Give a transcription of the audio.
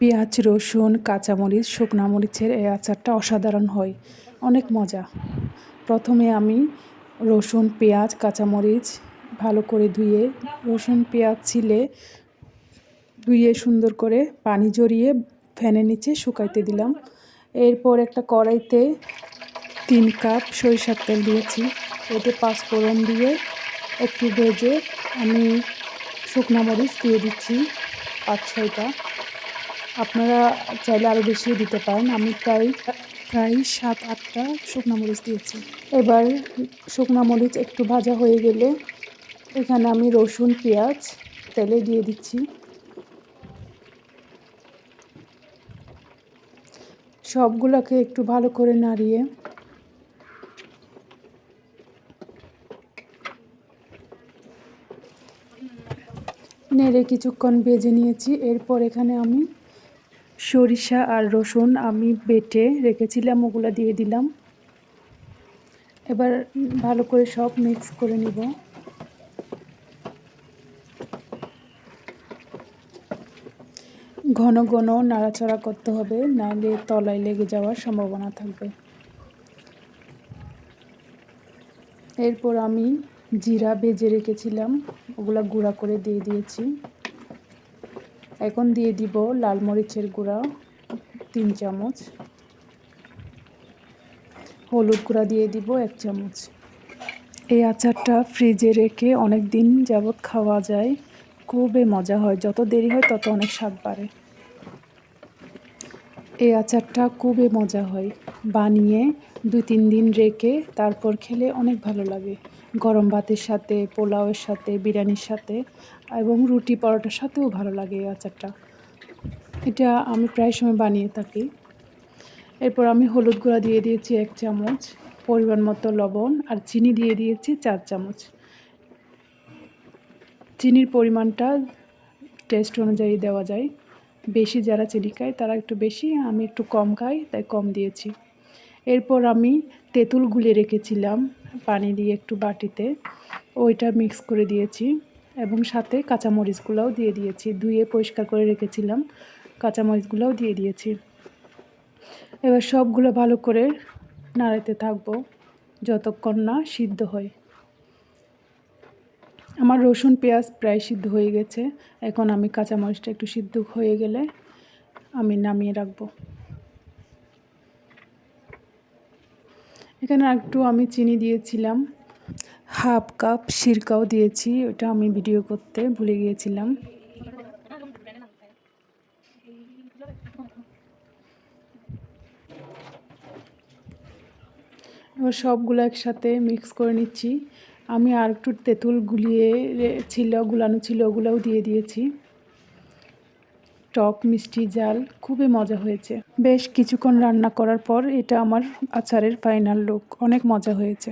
পেঁয়াজ, রসুন, কাঁচামরিচ, শুকনা মরিচের এই আচারটা অসাধারণ হয়। অনেক মজা। প্রথমে আমি রসুন, পেঁয়াজ, কাঁচামরিচ ভালো করে ধুয়ে, রসুন, পেঁয়াজ ছিলে ধুয়ে সুন্দর করে পানি জড়িয়ে ফ্যানের নিচে শুকাইতে দিলাম। এরপর একটা কড়াইতে তিন কাপ সরিষার তেল দিয়েছি। এতে পাঁচফোড়ন দিয়ে একটু ভেজে আমি শুকনো মরিচ দিয়ে দিচ্ছি পাঁচ ছয়টা। আপনারা চাইলে আরও বেশিও দিতে পারেন। আমি প্রায় প্রায় সাত, আটটা শুকনো মরিচ দিয়েছি। এবার শুকনো মরিচ একটু ভাজা হয়ে গেলে এখানে আমি রসুন, পেঁয়াজ, তেলে দিয়ে দিচ্ছি। সবগুলোকে একটু ভালো করে নাড়িয়ে নেড়ে কিছুক্ষণ বেজে নিয়েছি। এরপর এখানে আমি সরিষা আর রসুন আমি বেটে রেখেছিলাম, ওগুলো দিয়ে দিলাম। এবার ভালো করে সব মিক্স করে নিব। ঘন ঘন নাড়াচাড়া করতে হবে নাহলে তলায় লেগে যাওয়ার সম্ভাবনা থাকবে। এরপর আমি জিরা বেজে রেখেছিলাম, ওগুলো গুঁড়া করে দিয়ে দিয়েছি। এখন দিয়ে দিব লাল মরিচের গুঁড়া, তিন চামচ। হলুদ গুঁড়া দিয়ে দিব এক চামচ। এই আচারটা ফ্রিজে রেখে অনেক দিন যাবৎ খাওয়া যায়। খুবই মজা হয়, যত দেরি হয় তত অনেক স্বাদ বাড়ে। এই আচারটা খুবই মজা হয়। বানিয়ে দু তিন দিন রেখে তারপর খেলে অনেক ভালো লাগে। গরম ভাতের সাথে, পোলাওয়ের সাথে, বিরিয়ানির সাথে এবং রুটি পরোটার সাথেও ভালো লাগে এই আচারটা। এটা আমি প্রায় সময় বানিয়ে থাকি। এরপর আমি হলুদ গুঁড়া দিয়ে দিয়েছি এক চামচ, পরিমাণ মতো লবণ আর চিনি দিয়ে দিয়েছি চার চামচ। চিনির পরিমাণটা টেস্ট অনুযায়ী দেওয়া যায়। বেশি যারা চিনি খায় তারা একটু বেশি, আমি একটু কম খাই, তাই কম দিয়েছি। এরপর আমি তেঁতুল গুলে রেখেছিলাম পানি দিয়ে একটু বাটিতে। ওইটা মিক্স করে দিয়েছি এবং সাথে কাঁচামরিচগুলোও দিয়ে দিয়েছি। ধুয়ে পরিষ্কার করে রেখেছিলাম, কাঁচামরিচগুলোও দিয়ে দিয়েছি। এবার সবগুলো ভালো করে নাড়াতে থাকব যতক্ষণ না সিদ্ধ হয়। আমার রসুন, পেঁয়াজ প্রায় সিদ্ধ হয়ে গেছে। এখন আমি কাঁচামরিচটা একটু সিদ্ধ হয়ে গেলে আমি নামিয়ে রাখব। এখানে একটু আমি চিনি দিয়েছিলাম। হাফ কাপ সিরকাও দিয়েছি, ওটা আমি ভিডিও করতে ভুলে গিয়েছিলাম। এবার সবগুলো একসাথে মিক্স করে নিচ্ছি। আমি আর একটু তেঁতুল গুলিয়ে ছিল, গুলানো ছিল, ওগুলোও দিয়ে দিয়েছি। টক মিষ্টি জাল, খুবই মজা হয়েছে। বেশ কিছুক্ষণ রান্না করার পর এটা আমার আচারের ফাইনাল লুক অনেক মজা হয়েছে।